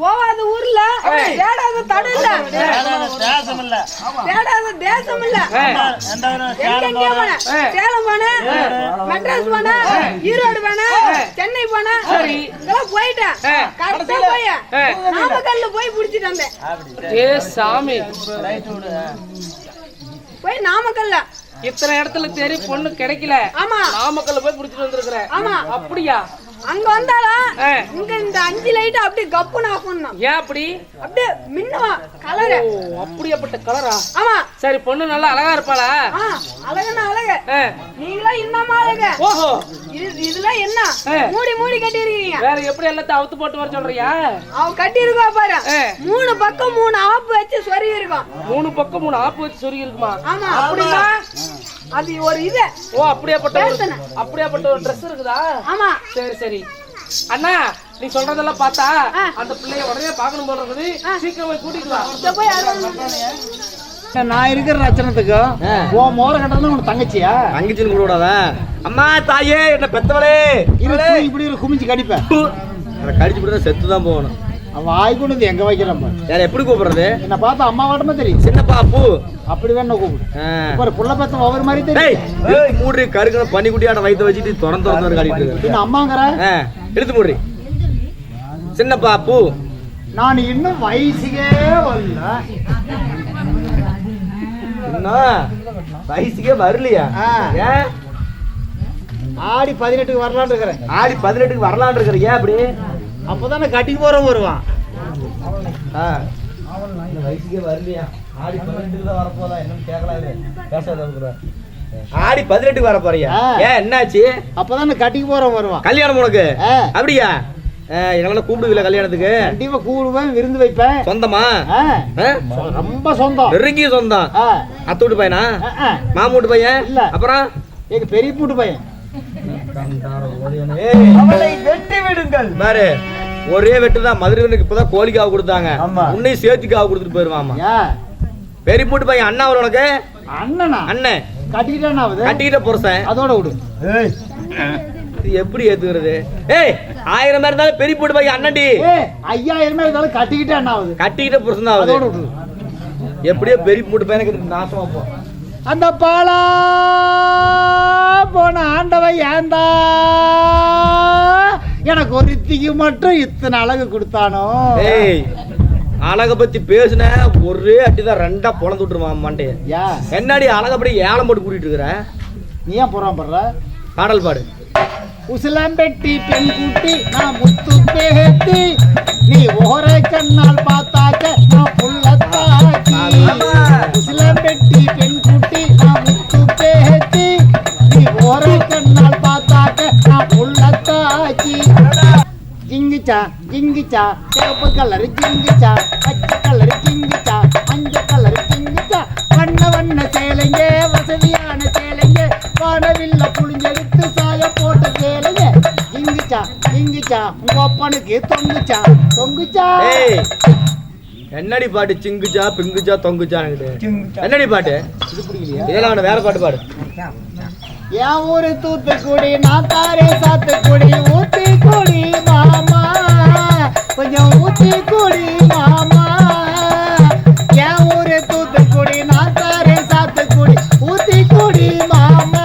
போவாத ஊர்ல. தேடாத தடு இல்ல. தேசம் இல்ல. தேடாத தேசம் இல்ல. சேலம் போனேன். மெட்ராஸ் போனேன். ஈரோடு போனேன். சென்னை போனேன். இதெல்லாம் போயிட்டேன். கரெக்டா போய் நாமக்கல்ல போய் புடிச்சிட்டு வந்தேன். ஏ சாமி. போய் நாமக்கல்ல. இத்தனை இடத்துல தேடி பொண்ணு கிடைக்கல. ஆமா. நாமக்கல்ல போய் புடிச்சிட்டு வந்திருக்கிற. ஆமா. அப்படியா? அங்க வந்தாலா ஆ. இங்க இந்த அஞ்சு லைட் அப்படியே கப்புன்னு ஆஃப் ஏன் அப்படி? அப்படியே மின்னுவா கலரு. அப்படியாப்பட்ட கலரா? ஆமா. சரி பொண்ணு நல்லா அழகா இருப்பாளா? ஆ அழகுன்னா அழகு. நீங்களா இன்னமா அழகு. ஓஹோ. இது இதுல என்ன. மூடி மூடி கட்டி இருக்கீங்க வேற எப்படி எல்லாத்தையும் அவுத்து போட்டு வர சொல்றியா? அவ கட்டி இருக்கா பாரு. மூணு பக்கம் மூணு ஆப்பு வச்சு சொருகி இருக்கும் மூணு பக்கம் மூணு ஆப்பு வச்சு சொருகி இருக்குமா ஆமா. அப்படின்னா அது ஒரு இது. ஓ அப்படியாப்பட்ட. அப்படியாப்பட்ட ஒரு ட்ரெஸ் இருக்குதா? ஆமா. சரி சரி. அண்ணா நீ சொல்றதெல்லாம் பார்த்தா ஆ. அந்த பிள்ளைய உடனே பார்க்கணும் போல இருக்குது. சீக்கிரம் போய் கூட்டிட்டு வா. போய் நான் இருக்கிற லட்சணத்துக்கு உன் மோர கட்டணும் உன் தங்கச்சியா? தங்கச்சின்னு கூட விடாத அம்மா தாயே என்ன பெத்தவளே? இப்படி ஒரு குமிச்சு கடிப்பேன். அதை கடிச்சு விட்டு செத்து தான் போகணும். வாய் கொண்டு எங்க வைக்கிறான். யார் எப்படி கூப்பிடுறது? என்ன பார்த்தா அம்மா வாட்டமா தெரியும். சின்னப்பா பூ. அப்படி வேணா கூப்பிடு. ஒரு புள்ள பத்த ஒவ்வொரு மாதிரி தெரியும். மூடி கருக்கண பனிக்குட்டியாட வயிற்று வச்சுட்டு திறந்து திறந்து காட்டிட்டு அம்மாங்கிற? இழுத்து மூடி சின்னப்பா பூ. நான் இன்னும் வயசுக்கே வரல. இன்னும் வயசுக்கே வரலையா? ஆடி பதினெட்டுக்கு வரலான்னு இருக்கிறேன். ஆடி பதினெட்டுக்கு வரலான்னு இருக்கிற ஏன் அப்படி? அப்பதானே கட்டிக்கு போறவன் வருவான். ஆ. இந்த வயசுக்கே வரலையா? ஆடி பதினெட்டுக்கு தான் வரப்போதா? என்னன்னு கேட்கலாம் பேசாத ஆடி பதினெட்டுக்கு வர போறியா. ஏன் என்னாச்சு? அப்பதானே கட்டிக்கு போறவன் வருவான். கல்யாணம் உனக்கு. அப்படியா? ஆ, எங்களெல்லாம் கூப்பிடுவில்ல கல்யாணத்துக்கு? கண்டிப்பா கூடுவேன் விருந்து வைப்பேன். சொந்தமா? ரொம்ப சொந்தம். நெருங்கிய சொந்தம். ஆ, அத்தோட்டு பையனா? ஆ. மாமூட்டு பையன்? இல்ல. அப்புறம்? எங்க பெரிய பூட்டு பையன். அவளை வெட்டி விடுங்கள். பாரு ஒரே வெட்டு தான். மதுரைவனுக்கு இப்பதான் கோழிக்காக கொடுத்தாங்க. ஆமா. உன்னையும் சேர்த்துக்காக கொடுத்துட்டு போயிருவாமா? பெரிய போட்டு பையன் அண்ணா வரும் உனக்கு? அண்ணனா? அண்ணன் கட்டிக்கிட்டான் ஆகுது? கட்டிக்கிட்ட புருஷன் அதோட விடு. எப்படி ஏத்துக்கிறது? ஏய் ஆயிரம் பேர் இருந்தாலும் பெரிய போட்டு பையன் அண்ணன்டி. ஐயாயிரமே இருந்தாலும் கட்டிக்கிட்டான் ஆகுது? கட்டிக்கிட்ட புருஷன் தான் எப்படியோ பெரிய போட்டு பையனுக்கு நாசமா போ. அந்த பாலா போன ஆண்டவன் ஏந்தா எனக்கு ஒருத்திக்கு மட்டும் இத்தனை அழகு கொடுத்தானோ? ஏய் அழக பத்தி பேசுன ஒரே அட்டிதான் ரெண்டா பொழந்து விட்டுருமா மண்டைய. என்னடி அழகப்படி ஏலம் போட்டு கூட்டிட்டு இருக்கிற? நீ ஏன் புறம் படுற? பாடல் பாடு. உசிலம்பெட்டி பெண் குட்டி நான் முத்து பேத்தி நீ ஓரை கண்ணால் பார்த்தாக்க நான் புள்ளத்தாக்கி புள்ளத்தாக்கி ஜிங்கிச்சா ஜிங்கிச்சா. சிவப்பு கலர் ஜிங்கிச்சா. பச்சை கலர் ஜிங்கிச்சா. மஞ்சள் கலர் ஜிங்கிச்சா. வண்ண வண்ண சேலைங்க வசதியான சேலைங்க. வானவில்ல புளிஞ்செடுத்து சாய போட்ட சேலைங்க. ஜிங்கிச்சா ஜிங்கிச்சா. உங்க அப்பனுக்கு தொங்குச்சா? தொங்குச்சா? என்னடி பாட்டு? சிங்குச்சா பிங்குச்சா தொங்குச்சா என்னடி பாட்டு? இதெல்லாம் வேற பாட்டு பாடு. என் ஊரு தூத்துக்குடி நான் தாரே சாத்துக்குடி ஊத்தி குடி மாமா. கொஞ்சம் ஊத்தி குடி மாமா. என் ஊரு தூத்துக்குடி நான் தாரே சாத்துக்குடி ஊத்தி குடி மாமா.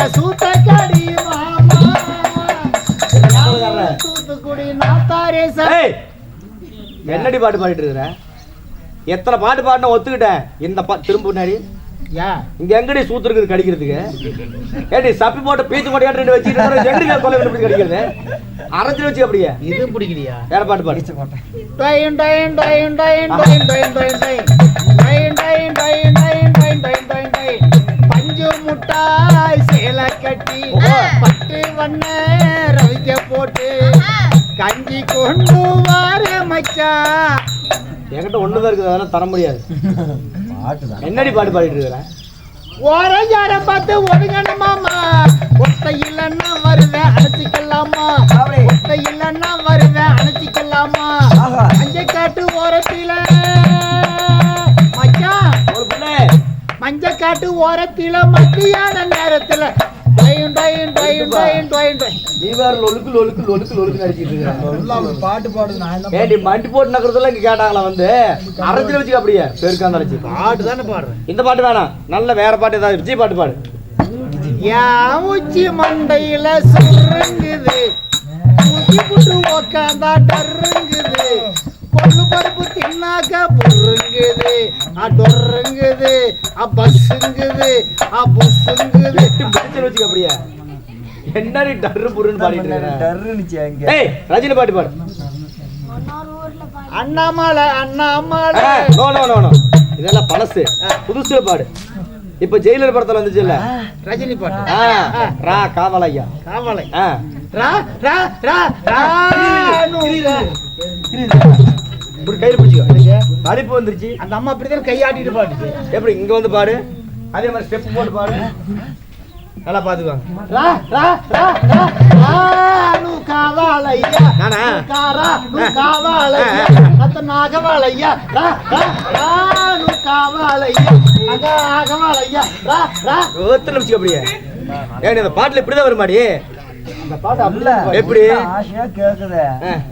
என் சூத்தக்கடி மாமா தூத்துக்குடி நான் தாரே சா என்னடி பாட்டு பாடிட்டு இருக்கிற? எத்தனை பாட்டு பாடினா ஒத்துக்கிட்டேன்? இந்த பா திரும்ப முன்னாடி இங்க எங்கடி சூத்து இருக்குது கடிக்கிறதுக்கு ஏடி சப்பி போட்டு பீச்சு போட்டு ரெண்டு வச்சுட்டு எங்கடி கொலை எப்படி கடிக்கிறது அரைச்சு வச்சு அப்படியே இது பிடிக்கலையா வேற பாட்டு பாடு டொயின் டொயின் டொயின் டொயின் டொயின் டொயின் டொயின் டொயின். டொயின் டொயின் டொயின் டொயின் டொயின் டொயின் டொயின். பஞ்சு முட்டாய் சேலை கட்டி பட்டு வண்ண ரவிக்க போட்டு கஞ்சி கொண்டு வார மச்சான் என்கிட்ட ஒண்ணுதான் இருக்குது அதெல்லாம் தர முடியாது என்னடி பாட்டு பாடிட்டு இருக்கிற? ஓரையார பார்த்து ஒதுங்கணுமாமா ஒத்தை இல்லைன்னா வருவேன் அணைச்சிக்கலாமா? ஒத்தை இல்லைன்னா வருவேன் அணைச்சிக்கலாமா? அஞ்சை காட்டு ஓரத்தில. மச்சான். ஒரு பிள்ளை மஞ்ச காட்டு ஓரத்தில மத்தியான நேரத்துல. லொலுக்கு லொலுக்கு லொலுக்கு லொலுக்கு நடிச்சிட்டு இருக்க. பாட்டு பாடுது நான் என்ன ஏண்டி மண்டி போட்டு நக்கிறதெல்லாம் இங்க கேட்டாங்களா வந்து? அரைஞ்சில வச்சுக்க அப்படியே. பெருக்காந்த அரைச்சு பாட்டு தானே பாடுறேன். இந்த பாட்டு வேணாம். நல்ல வேற பாட்டு ஏதாவது விஜய் பாட்டு பாடு. உச்சி மண்டையில சுருங்குது ஊத்தி புட்டு உக்காந்தா டருங்குது கொள்ளு பருப்பு தின்னாக்க புருங்குது அ டொருங்குது அ பஸ்ஸுங்குது அ புஸ்ஸுங்குது பிடிச்சு வச்சுக்க அப்படியே என்னடி டர்ரு புருன்னு பாடிட்டு இருக்க ஏய் ரஜினி பாட்டு பாடு Annamalai Annamalai no no no no இதெல்லாம் பழசு புதுசுல பாடு இப்ப ஜெயிலர் படத்துல வந்துச்சு இல்ல ரஜினி பாட்டு ரா காவலையா காவலை ஆ. ரா ரா ரா இப்படி கையில பிடிச்சிக்கோ. அடிப்பு வந்துருச்சு. அந்த அம்மா அப்படிதான் கையாட்டிட்டு பாட்டுச்சு. எப்படி இங்க வந்து பாடு அதே மாதிரி ஸ்டெப் போட்டு பாடு நல்லா பாத்துக்குவாங்க ரா ரா ரா ரா ராணு காவாலையா நானா? காரா நு காவாலையா அத்த நாகவாலையா ரா ரா ராணு காவாலையா அங்க ஆகவாலையா ரா ரா. ஒருத்தர் நிமிஷம் அப்படியே. ஏன் இந்த பாட்டுல இப்படிதான் வருமாடி? அந்த பாட்டு அப்படில எப்படி? ஆ,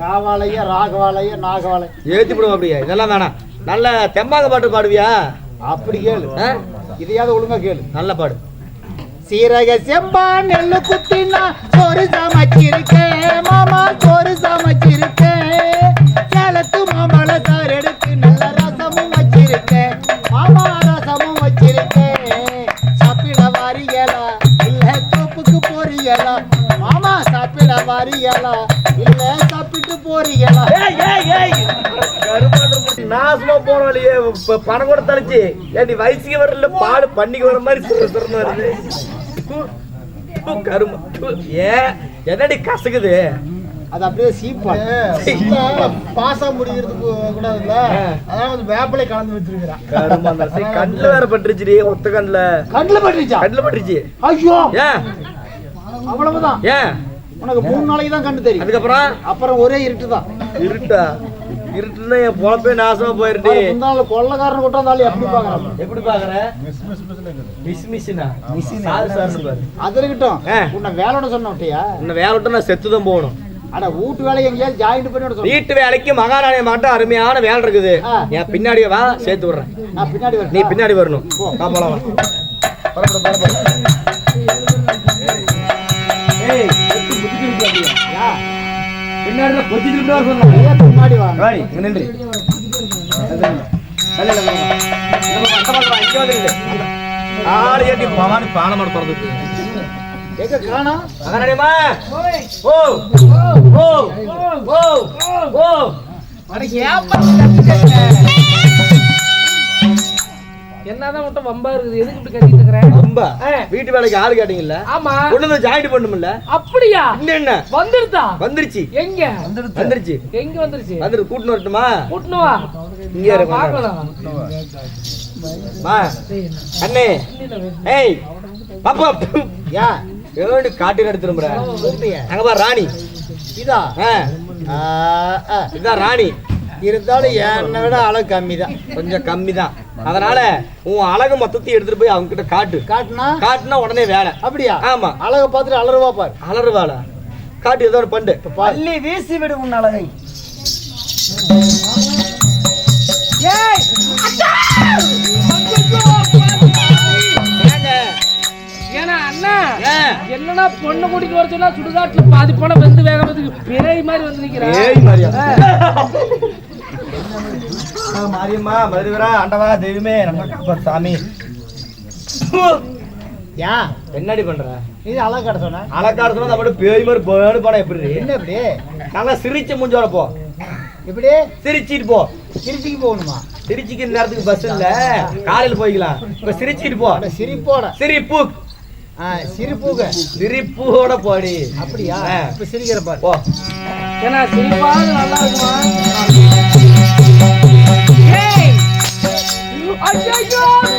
காவாலையா ராகவாலையா நாகவாலை ஏத்தி விடுவோம் அப்படியே இதெல்லாம் வேணாம். நல்ல தெம்பாங்க பாட்டு பாடுவியா? அப்படி கேளு? இதையாவது ஒழுங்கா கேளு. நல்ல பாடு. சீரக செம்பா நெல்லு குத்தினா சோறு சமைச்சிருக்கேன் மாமா சோறு சமைச்சிருக்கேன் சேலத்து மாம்பழ சார் எடுத்து நல்ல போறீங்களா மாமா சாப்பிட வாரியலா? இல்ல சாப்பிட்டு போறீங்களா? நாசமா போன வழியே இப்ப பணம் கூட தளிச்சு ஏன் நீ வயசுக்கு வரல பாடு பண்ணிக்கு வர மாதிரி சுர வருது. கரும. ஏன் என்னடி கசக்குது? அது அப்படியே சீப்பா பாசா முடிகிறதுக்கு கூடாதுல்ல? அதான் கொஞ்சம் வேப்பிலை கலந்து வச்சிருக்கிறான். கண்ணுல வேற பட்டுருச்சுடி ஒத்த கண்ணுல. கண்ணுல பட்டுச்சா கண்ணுல பட்டுருச்சு. ஐயோ! ஏன் அவ்வளவுதான். ஏன்? உனக்கு மூணு நாளைக்கு தான் கண்டு தெரியும். அதுக்கப்புறம்? அப்புறம் ஒரே இருட்டு தான். இருட்டா? இருட்டுன்னா என் பொழப்பே நாசமா போயிருடி முந்தாள் கொள்ளக்காரன் கொட்டாந்தாலும் எப்படி பாக்குறான்? எப்படி பாக்குற? மிஸ் மிஸ்னா பாரு. அது இருக்கட்டும். உன்னை வேலையோட சொன்ன விட்டியா உன்னை வேலை விட்டு நான் செத்து தான் போகணும். அட வீட்டு வேலையை எங்கேயாவது ஜாயிண்ட் பண்ணி வீட்டு வேலைக்கு மகாராணிய மாட்டம் அருமையான வேலை இருக்குது. என் பின்னாடியே வா சேர்த்து விடுறேன். நான் பின்னாடி வரேன் நீ பின்னாடி வரணும். வா போலாம் பக்கம் அந்த பக்கம் வா, இங்க வந்து நில்லு. ஆளு ஏட்டி பவானி பானமாடு திறந்துட்டு எங்க காணோம் மகாராணியம்மா ஓ ஓ ஓ ஓ என்னதான் மட்டும் வம்பா இருக்குது? எதுக்கு இப்படி கட்டிட்டு இருக்கிறேன்? ரொம்ப ஆ. வீட்டு வேலைக்கு ஆளு கேட்டீங்கல்ல? ஆமா. கொண்டு வந்து ஜாயிண்ட் பண்ணுமில்ல அப்படியா? இன்னும் என்ன வந்துருதா வந்துருச்சு. எங்க? வந்துருச்சு. எங்க வந்துருச்சு? வந்துரு கூட்டின்னு வரட்டுமா? கூட்டுனு வா. இங்கே. பார்க்கலாம். மா அண்ணே. ஏய் பாப்பா யா ஏடு காட்டு எடுத்துரும்புற அங்க பா ராணி. இதா. ஆ. இதான் ராணி. இருந்தாலும் என்னை விட அளவு கம்மி தான் கொஞ்சம் கம்மி தான் அதனால உன் அழகு மொத்தத்தையும் எடுத்துட்டு போய் அவங்க கிட்ட. காட்டு காட்டுனா? காட்டுனா உடனே வேலை. அப்படியா? ஆமா. அழகை பார்த்துட்டு அலறுவா பாரு. அலறுவாளா? காட்டு ஏதோ பண்ணு. பள்ளி வீசி விடு உன் அழகை. ஏன்னா அண்ணா ஏன்? என்னன்னா பொண்ணு கூட்டிட்டு வர சொன்னா சுடுகாட்டுல பாதி பணம் வெந்து வேகறதுக்கு பேய் மாதிரி வந்து நிக்கிறேன். ஏய் மாரியா மாரியம்மா மதுரா ஆண்டவா தெய்வமே நம்ம சாமி. யா என்னடி பண்ற? இது அழகு காட்ட சொன்ன. அலக்கார சொன்னா நம்ம பேய் மாதிரி பேடு படம் எப்படி என்ன இப்படி? நல்லா சிரிச்ச மூஞ்சோட போ. இப்படி சிரிச்சிட்டு போ. திருச்சிக்கு போகணுமா? சிரிச்சிக்கு இந்த நேரத்துக்கு பஸ் இல்ல. காலையில போய்க்கலாம். இப்ப சிரிச்சிட்டு போ. சிரிப்போட. சிரிப்பு. சிரிப்புக சிரிப்போட போடி. அப்படியா. இப்ப சிரிக்கிற பாரு. போ. ஏன்னா சிரிப்பாவது நல்லா இருக்குமா!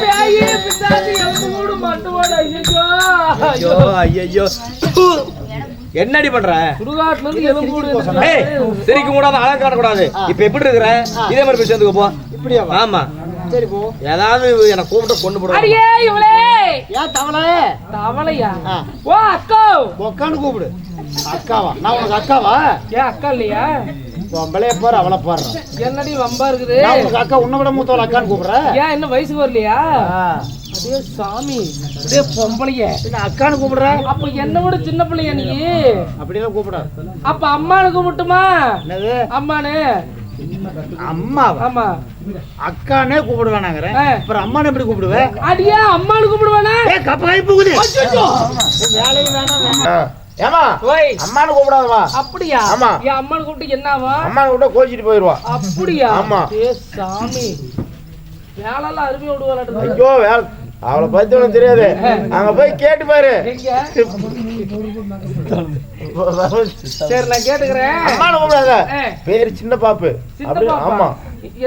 பேயி, பிசாசு. ஐயோ ஐயோ என்னடி பண்ற? சுடுகாட்டுல இருந்து எலும்பு கூடு ஏய் சிரிக்க கூடாது அழகு காட்டக்கூடாது. இப்ப எப்படி இருக்கிற? இதே மாதிரி போய் சேர்ந்துக்க போ. இப்படியா? ஆமா. சரி போ. ஏதாவது என்ன கூப்பிட்டு கொண்டு போடுவாங்க. அடியே இவளே. ஏன் தவளை? தவளையா. ஓ அக்கா. உக்கான்னு கூப்பிடு. அக்காவா? நான் உனக்கு அக்காவா? ஏன் அக்கா இல்லையா? பொம்பளைய பாரு அவளை பாரு என்னடி வம்பா இருக்குது? அக்கா உன்னை விட மூத்தவள அக்கான்னு கூப்பிடுறேன் ஏன் இன்னும் வயசுக்கு வரலையா. அதே சாமி. அதே பொம்பளைய. என்ன அக்கான்னு கூப்பிடுற? அப்ப என்ன விட சின்ன பிள்ளையா நீ? அப்படிலாம் கூப்பிடாது அப்ப அம்மானு கூப்பிட்டுமா என்னது? அம்மானு அம்மாவா? ஆமா. அக்கானே கூப்பிடுவேனாங்கிறேன். ஆ. அப்புறம் அம்மானை எப்படி கூப்பிடுவேன் அடியா அம்மானு கூப்பிடுவானா? ஏ கப்பாய் போகுது. வேலையும் வேணாம் வேணாம். ஏமா ஓய் அம்மானு கூப்பிடாதமா அப்படியா? ஆமா. என் அம்மானு கூப்பிட்டு என்னவா? அம்மானு கூப்பிட்டா கோச்சிட்டு போயிருவா. அப்படியா? ஆமா. ஏ சாமி. வேலைலாம் அருமையா விடுவாளாட்டு ஐயோ வேலை. அவளை பத்தி உனக்கு தெரியாது. அங்க போய் கேட்டு பாரு. சரி நான் கேட்டுக்கிறேன். அம்மானு கூப்பிடாத. பேரு சின்ன பாப்பு. அப்படி ஆமா.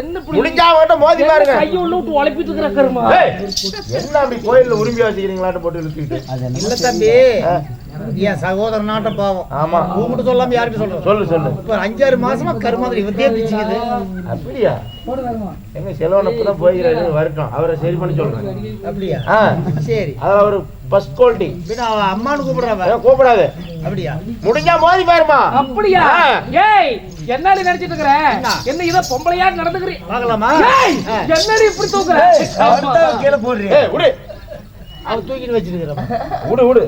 என்ன முடிஞ்சா மோதி பாருங்க. கையை உள்ள விட்டு உழைப்பிட்டு இருக்கிற கருமா? ஏய், என்ன அப்படி கோயில்ல உரிமை வச்சுக்கிறீங்களாட்டு போட்டு இழுத்துக்கிட்டு? இல்ல தம்பி. என் சகோதர நாட்டம் பாவம்? ஆமா. கூப்பிட்டு சொல்லாம யாருக்கு சொல்றேன் சொல்லு சொல்லு. இப்ப அஞ்சாறு மாசமா கருமாதிரி இவத்தே பிச்சுக்குது அப்படியா? எங்க செலவனுக்கு தான் போய்கிறாரு வரட்டும். அவரை சரி பண்ணி சொல்றேன். அப்படியா? சரி. அதில் அவர் ஃபர்ஸ்ட் குவாலிட்டி பின்ன அவ அம்மானு கூப்பிடுறவ கூப்பிடாது. அப்படியா? முடிஞ்சா மோதி பாருமா. அப்படியா. ஏய் என்னடி நினைச்சிட்டு இருக்கிற? என்ன? இத பொம்பளையா நடந்துக்கிறீ? பார்க்கலாமா. என்னடி இப்படி தூக்குற? கீழே போடுறியா? ஏய் விடு. அவன் தூக்கிட்டு வச்சிருக்கிறவன் விடு விடு.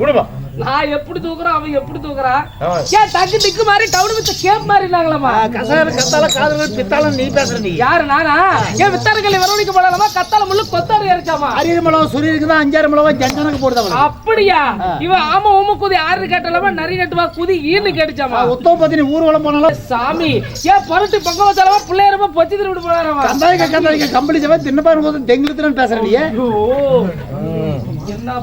விடுமா. நான் எப்படி தூக்குறேன் அவன் எப்படி தூக்குறா ஆமா. ஏன் தக்கு திக்கு மாதிரி டவுன் வித்த கேப் மாதிரி இருந்தாங்களாமா கசால கத்தால காதல பித்தாலும் நீ பேசுற நீ. யாரு நானா? ஏன் வித்தாரங்களை வரவழைக்க போடலாமா கத்தால முள்ளு கொத்தாரு இறச்சாமா அரியர் மலம் சுரியருக்கு தான் அஞ்சாறு மலம் ஜஞ்சனுக்கு போடுது அவளுக்கு அப்படியா? இவன் ஆமா உம குதி ஆறு கேட்டலாமா? நரி நட்டுவா குதி ஈன்னு கேட்டுச்சாமா? உத்தவ பத்தி நீ ஊர்வலம் போனாலும் சாமி ஏன் பொருட்டு பக்கம் வச்சாலமா? பிள்ளையரமா பொச்சி திருவிட்டு போறாரமா கந்தாய்க்க கந்தாய்க்க கம்பளி சபை தின்னப்பாரு போது தெங்கிலத்துல பேசுற நீ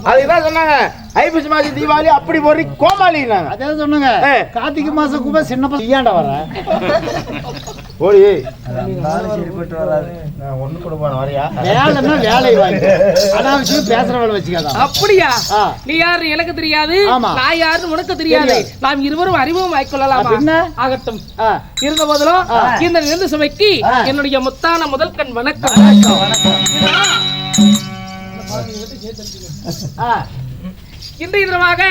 அதுதான் சொன்னாங்க ஐப்பசி மாசி தீபாவளி அப்படி போறி கோமாளினாங்க அதே சொன்னாங்க. கார்த்திகை மாசம் கூட சின்னப்பா ஏன்டா வர ஓடி நான் ஒண்ணு கூட போன வரையா வேலைன்னா வேலை வாங்கி அனாவசியம் பேசுற வேலை அப்படியா. நீ யாரு எனக்கு தெரியாது. நான் யாருன்னு உனக்கு தெரியாது. நாம் இருவரும் அறிமுகம் ஆய்க்கொள்ளலாமா அப்படின்னா? ஆகட்டும். இருந்த போதிலும். இந்த சபைக்கு ஆ. என்னுடைய முத்தான முதல் கண் வணக்கம் ஆ. இன்றைய தினமாக.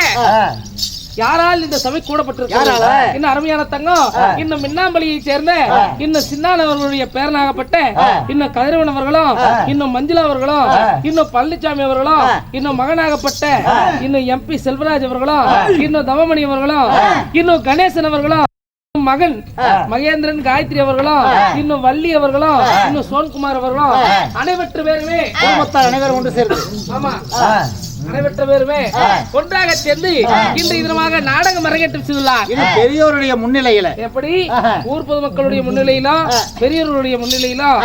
யாரால் இந்த சபை யாரால? கூடப்பட்டிருக்கிறது இன்னும் அருமையான தங்கம் இன்னும் மின்னாம்பலியை சேர்ந்த இன்னும் சின்னானவர்களுடைய பேரனாகப்பட்ட இன்னும் கதிரவன் அவர்களும் இன்னும் மஞ்சுளா அவர்களும் இன்னும் பழனிசாமி அவர்களும் இன்னும் மகனாகப்பட்ட இன்னும் எம்பி செல்வராஜ் அவர்களும் இன்னும் தவமணி அவர்களும் இன்னும் கணேசன் அவர்களும் மகன் மகேந்திரன் காயத்ரி அவர்களும் இன்னும் வள்ளி அவர்களும் இன்னும் சோன்குமார் அவர்களும் அனைவற்று பேருமே குடும்பத்தார் அனைவரும் ஒன்று சேர்ந்து ஆமா அனைவற்ற பேருமே ஒன்றாக சேர்ந்து இன்று தினமாக நாடகம் அரங்கேற்றம் செய்துள்ளார். முன்னிலையில. எப்படி. ஊர் பொதுமக்களுடைய முன்னிலையிலும் பெரியவர்களுடைய முன்னிலையிலும்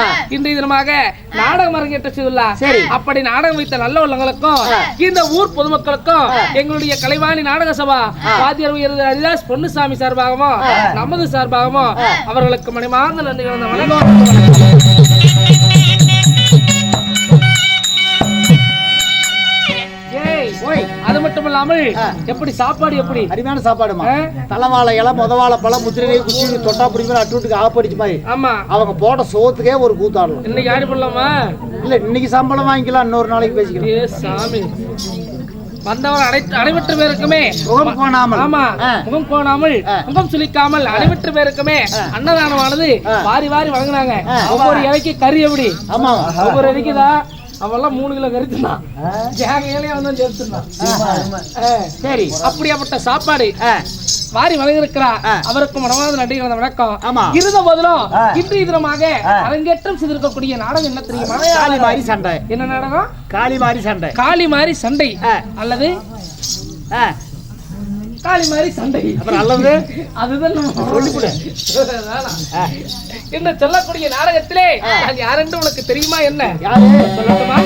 நாடகம் அரங்கேற்றம் செய்துள்ளார். சரி. அப்படி நாடகம் வைத்த நல்ல உள்ளங்களுக்கும் இந்த ஊர் பொதுமக்களுக்கும் எங்களுடைய கலைவாணி நாடக சபா வாத்தியர் ஹரிதாஸ் பொன்னுசாமி சார்பாகவும் நமது சார்பாகவும் அவர்களுக்கு மணிமார்ந்த நன்றி வணக்கம். மட்டும் இல்லாமல் எப்படி சாப்பாடு எப்படி? அருமையான சாப்பாடுமா? தலைவாழை இலை முதவாழை பழம் முத்திரை குச்சி தொட்டா பிடிக்கிற அட்டுட்டுக்கு ஆப்படிச்சு மாதிரி. ஆமா. அவங்க போட்ட சோத்துக்கே ஒரு கூத்தாடலாம் இன்னைக்கு ஆடி பண்ணலாமா? இல்ல இன்னைக்கு சம்பளம் வாங்கிக்கலாம் இன்னொரு நாளைக்கு பேசிக்கலாம். சாமி. வந்தவர் அனைத்து அனைவற்ற பேருக்குமே. முகம் கோணாமல். ஆமா. முகம் கோணாமல். முகம் சுளிக்காமல் அனைவற்ற பேருக்குமே அன்னதானமானது வாரி வாரி வழங்குனாங்க. ஒவ்வொரு இலைக்கு கறி எப்படி? ஆமா ஒவ்வொரு இலைக்கு தான் அவெல்லாம் மூணு கிலோ கறி தின்னான் ஜாகையிலே வந்து சேர்த்துனான் சரி. அப்படியாப்பட்ட சாப்பாடு. வாரி வழங்கியிருக்கிறா அவருக்கு மனமாத கலந்த வணக்கம். ஆமா. இருந்த போதிலும் இன்றைய தினமாக அரங்கேற்றம் செய்திருக்கக்கூடிய நாடகம் என்ன தெரியுமா? காளி மாதிரி சண்டை. என்ன நாடகம்? காளி மாதிரி சண்டை. காளி மாதிரி சண்டை. அல்லது ஆ, காளி மாதிரி சண்டை. அப்புறம் அல்லது? அதுதான் என்று சொல்லக்கூடிய நாடகத்திலே நான் யாரென்று உனக்கு தெரியுமா என்ன? யாரு? சொல்லட்டுமா?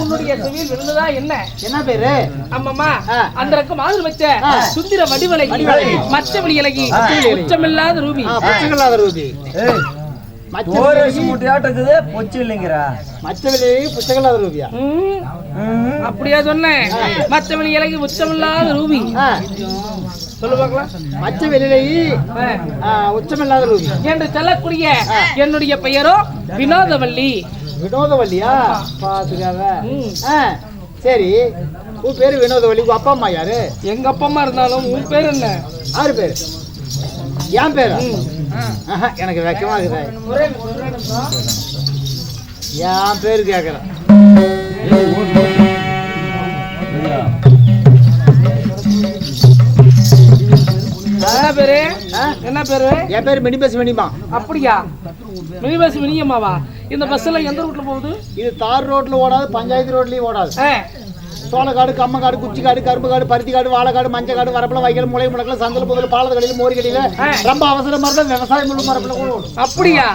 உன்னுடைய செவியில் விழுந்ததா என்ன? என்ன பேரு? அம்மம்மா ஆ. அந்தரக்கு மாதிரி வச்ச ஆ. சுந்திர வடிவலகி வடிவழகி. மச்சவெளி இலகி. உச்சமில்லாத ரூபி. ஆ, பச்சைக்கல்லாத ரூபி. அப்படியா சொன்னேன். மச்சவெளி இலகி உச்சமில்லாத ரூபி. மச்ச வெளியிலே ஆ. உச்சமில்லாத ரூபி. என்று சொல்லக்கூடிய என்னுடைய பெயரோ வினோதவல்லி. வினோதவல்லியா. ஆ, சரி. உன் பேரு வினோதவல்லி உங்க அப்பா அம்மா யாரு? எங்க அப்பா அம்மா இருந்தாலும் உன் பேர் என்ன? ஆறு பேரு? என் பேரா? எனக்கு வெக்கமா இருக்குது. என் பேரு ஆ? என்ன பேரு? என் பேரு மினி பஸ் மினிமா. அப்படியா? மினி பஸ் மினியம்மாவா? இந்த பஸ்ல எந்த ரூட்ல போகுது? இது தார் ரோட்ல ஓடாது பஞ்சாயத்து ரோட்லயும் ஓடாது. சோளக்காடு கம்மக்காடு குச்சிக்காடு கரும்பு காடு பருத்தி காடு வாழைக்காடு மஞ்சள் காடு வரப்புல வைக்கல் முளை முடக்கல சந்தல புதல் பாலத்து கடையில் மோரி கடையில. ஆ. ரொம்ப அவசரமா இருந்தா விவசாயம் முழு மரப்புல அப்படியா?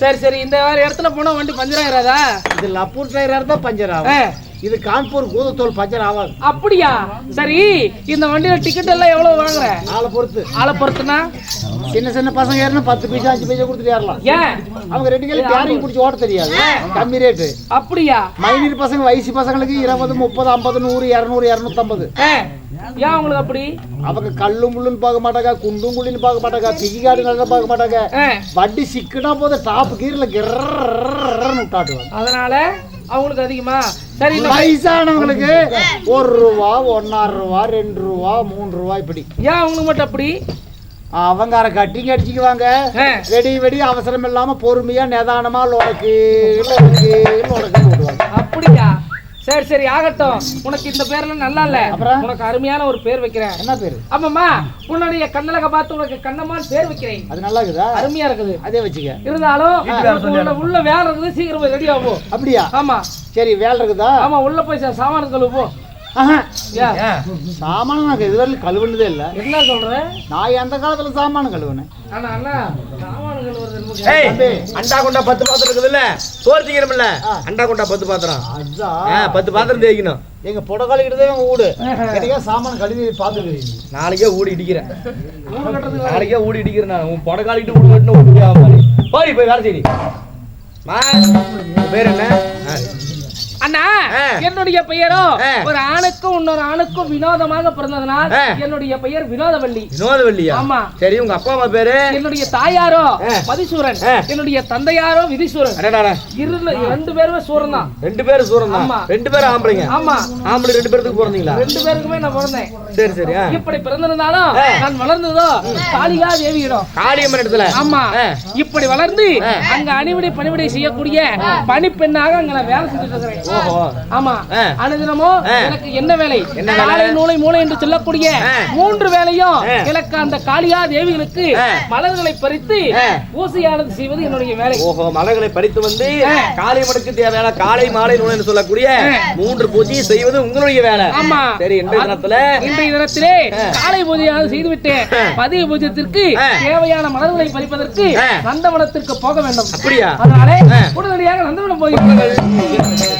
சரி சரி. இந்த வேற இடத்துல போனா வண்டி பஞ்சர் ஆயிராதா? இது லப்பூர் டயரா இருந்தா பஞ்சர் ஆகும். இது கான்பூர் கூதத்தோல் பஞ்சர் ஆகாது அப்படியா? சரி இந்த வண்டியில டிக்கெட் எல்லாம் எவ்வளவு வாங்குற? ஆளை பொறுத்து. ஆளை பொறுத்துனா? சின்ன சின்ன பசங்க ஏறினா பத்து பைசா அஞ்சு பைசா கொடுத்துட்டு ஏறலாம். ஏன்? அவங்க ரெண்டு கையில டேரிங் பிடிச்சி ஓட தெரியாது. கம்மி ரேட்டு அப்படியா? மைனர் பசங்க வயசு பசங்களுக்கு இருபது முப்பது ஐம்பது நூறு இரநூறு இரநூத்தம்பது. ஏன்? உங்களுக்கு அப்படி? அவங்க கல்லும் முள்ளுன்னு பார்க்க மாட்டாங்க குண்டும் குள்ளின்னு பார்க்க மாட்டாங்க பிகி காடு நல்லா பார்க்க மாட்டாங்க. வண்டி சிக்கினா போது டாப் கீர்ல கிரன்னு விட்டாட்டுவாங்க. அதனால? அவங்களுக்கு அதிகமா? சரி வயசானவங்களுக்கு ஒரு ரூபா ஒன்னாறு ரூபா ரெண்டு ரூபா மூணு ரூபா இப்படி. ஏன் அவங்களுக்கு மட்டும் அப்படி? அவங்க அரை கட்டிங்க அடிச்சுக்குவாங்க வெடி வெடி அவசரம் இல்லாம பொறுமையா நிதானமா லொடக்கு லொடக்கு லொடக்கு விடுவாங்க அப்படியா? சரி சரி ஆகட்டும். உனக்கு இந்த பேர்லாம் நல்லா இல்ல அப்புறம்? உனக்கு அருமையான ஒரு பேர் வைக்கிறேன். என்ன பேரு? ஆமாம்மா உன்னுடைய கண்ணழக பார்த்து உனக்கு கண்ணம்மான்னு பேர் வைக்கிறேன். அது நல்லா இருக்குதா அருமையா இருக்குது. அதே வச்சுக்க. இருந்தாலும் உள்ள வேலை இருக்குது சீக்கிரம் ரெடி ஆகும். அப்படியா? ஆமா. சரி வேலை இருக்குதா? ஆமா உள்ள போய் சாமான் கழுவு போ. ஆஹா. ஏன்? சாமான் நான் இதுவரையிலும் கழுவுனதே இல்ல. என்ன சொல்ற? நான் எந்த காலத்துல சாமான் கழுவுனேன். அண்டா கொண்டா பத்து பாத்திரம் இருக்குதுல்ல? சோறு திங்கிறோம்ல. அண்டா கொண்டா பத்து பாத்திரம். பத்து பாத்திரம் தேய்க்கணும். எங்க புடகாலிக்கிட்டு தான் வீடு எனக்கே சாமான் கழுவி பார்த்துக்கிறீங்க நாளைக்கே ஊடி இடிக்கிறேன். நாளைக்கே ஊடி இடிக்கிறேன் நான். உன் புடகாலிட்டு ஊடு கட்டின ஊடி போய் போய் வேலை உன் பேர் என்ன. அண்ணா. என்னுடைய பெயரோ ஆ. ஒரு ஆணுக்கும் இன்னொரு ஆணுக்கும் வினோதமாக பிறந்ததனால். என்னுடைய பெயர் வினோதவள்ளி வினோதவல்லியா ஆமா. சரி உங்க அப்பா அம்மா பேரு என்னுடைய தாயாரோ. பதிசூரன். என்னுடைய தந்தையாரோ விதிசூரன் ரெண்டு பேருமே சூரன் தான் ரெண்டு பேரும் சூரன் தான் ஆமா. ரெண்டு பேரும் ஆம்பளைங்க ஆமா ஆம்பளை ரெண்டு பேருக்கு பிறந்தீங்களா ரெண்டு பேருக்குமே நான் பிறந்தேன் சரி சரி. இப்படி பிறந்திருந்தாலும். நான் வளர்ந்ததோ காளிகா தேவியிடம் காளியம்மன் இடத்துல ஆமா. இப்படி வளர்ந்து. அங்க அணிவிடை பணிவிடை செய்யக்கூடிய பணிப்பெண்ணாக அங்க நான் வேலை செஞ்சுட்டு இருக்கிறேன் ஆமா. அனுதினமும். எனக்கு என்ன வேலை? காலை நூலை மூளை என்று சொல்லக்கூடிய. மூன்று வேலையும். எனக்கு அந்த காளியா தேவிகளுக்கு. மலர்களை பறித்து. பூசையானது செய்வது என்னுடைய வேலை ஓஹோ மலர்களை பறித்து வந்து ஆ. காளியம்மனுக்கு தேவையான காலை மாலை நூல் சொல்லக்கூடிய மூன்று பூஜையை செய்வது உங்களுடைய வேலை ஆமா. சரி இன்றைய தினத்துல இன்றைய தினத்திலே காலை பூஜையானது செய்துவிட்டேன். மதிய பூஜ்யத்திற்கு. தேவையான மலர்களை பறிப்பதற்கு. நந்தவனத்திற்கு போக வேண்டும் அப்படியா அதனாலே. உடனடியாக நந்தவனம் போகிறீர்கள்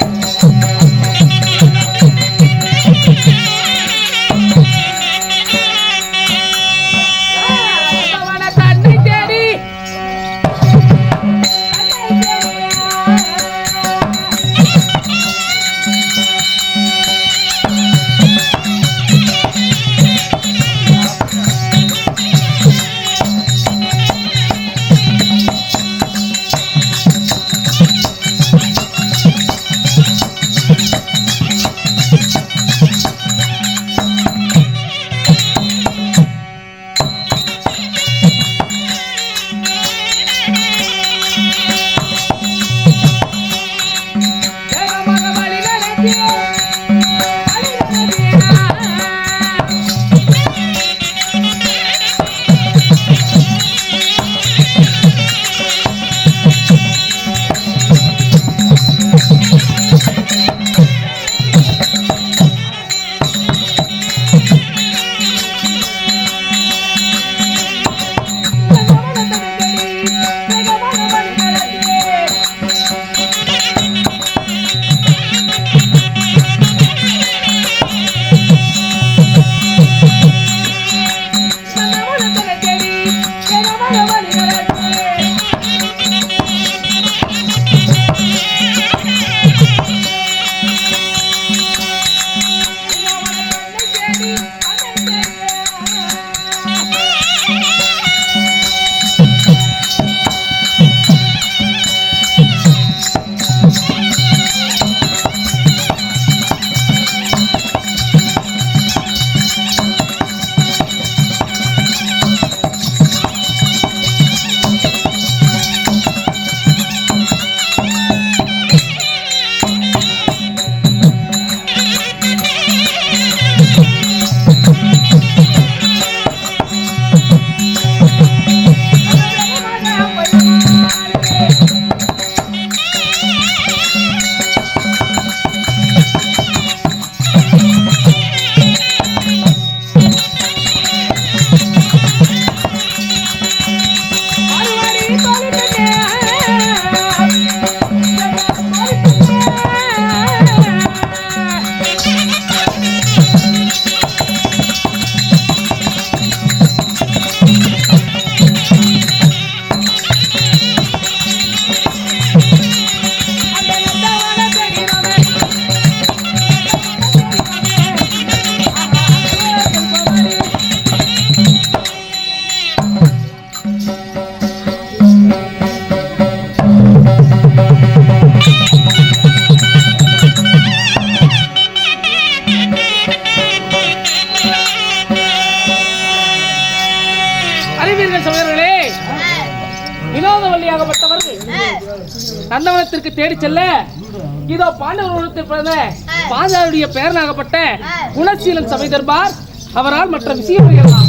செல்ல. இதோ பாண்டவர்களுக்கு பிறந்த பாஞ்சாலுடைய பேரனாகப்பட்ட குணசீலன் சபை தர்பார். அவரால் மற்ற எல்லாம்